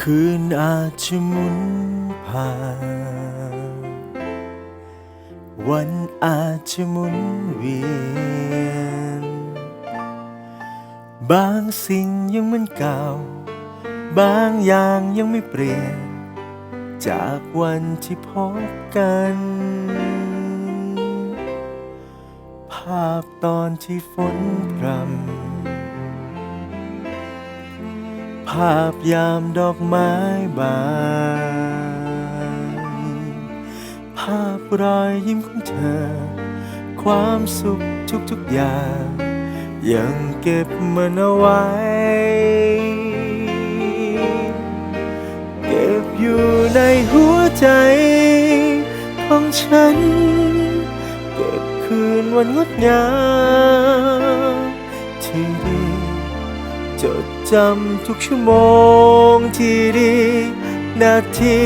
คืนอาจจะหมุนผ่าน วันอาจจะหมุนเวียน บางสิ่งยังเหมือนเก่า บางอย่างยังไม่เปลี่ยน จากวันที่พบกัน ภาพตอนที่ฝนพรำ ภาพยามดอกไม้บาน ภาพรอยยิ้มของเธอ ความสุขทุกๆอย่าง ยังเก็บมันเอาไว้ เก็บอยู่ในหัวใจของฉัน เก็บคืนวันงดงามที่ดี จดจำทุกชั่วโมงที่ดี นาที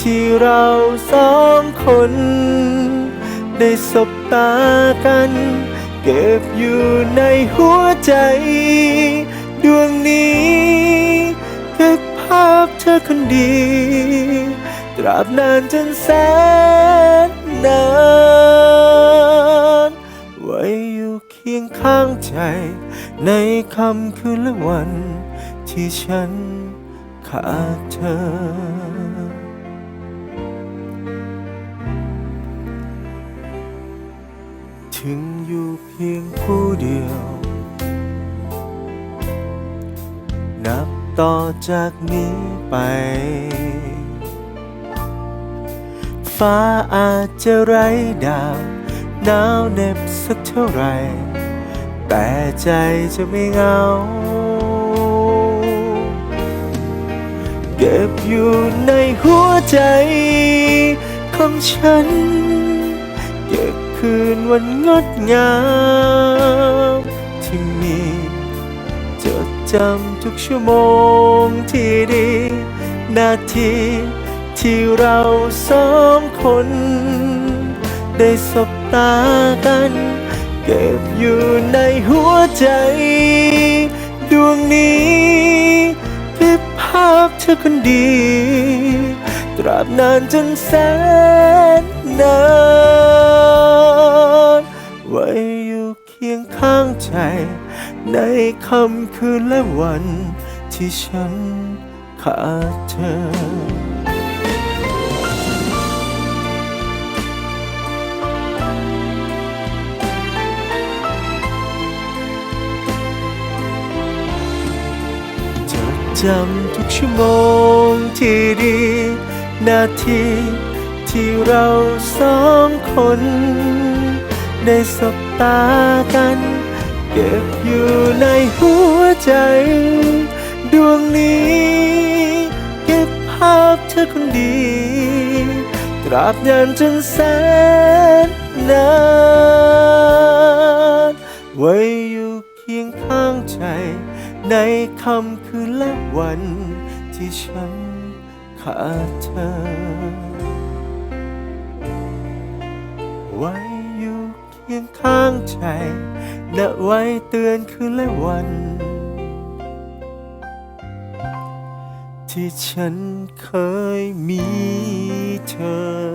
ที่เราสองคน ได้สบตากัน เก็บอยู่ในหัวใจ ดวงนี้เก็บภาพเธอคนดี ตราบนานจนแสนนานไว้อยู่เคียงข้างใจ ในค่ำคืนและวัน ที่ฉันขาดเธอ ถึงอยู่เพียงผู้เดียว นับต่อจากนี้ไป ฟ้าอาจจะไร้ดาว หนาวเหน็บสักเท่าไหร่ แต่ใจจะไม่เหงา เก็บอยู่ในหัวใจของฉัน เก็บคืนวันงดงามที่มีจดจำทุกชั่วโมงที่ดี นาทีที่เราสองคน ได้สบตากัน เก็บอยู่ในหัวใจ ดวงนี้เก็บภาพเธอคนดี ตราบนานจนแสนนานไว้อยู่เคียงข้างใจ ในค่ำคืนและวันที่ฉันขาดเธอ จำทุกชั่วโมงที่ดี นาทีที่เราสองคนได้สบตากัน เก็บอยู่ในหัวใจ ดวงนี้ เก็บภาพเธอคนดีตราบยานจนแสนนานไว้ คียงข้างใจ ในค่ำคืนและวันที่ฉันขาดเธอ ไว้อยู่เคียงข้างใจและไว้เตือนคืนและวัน ที่ฉันเคยมีเธอ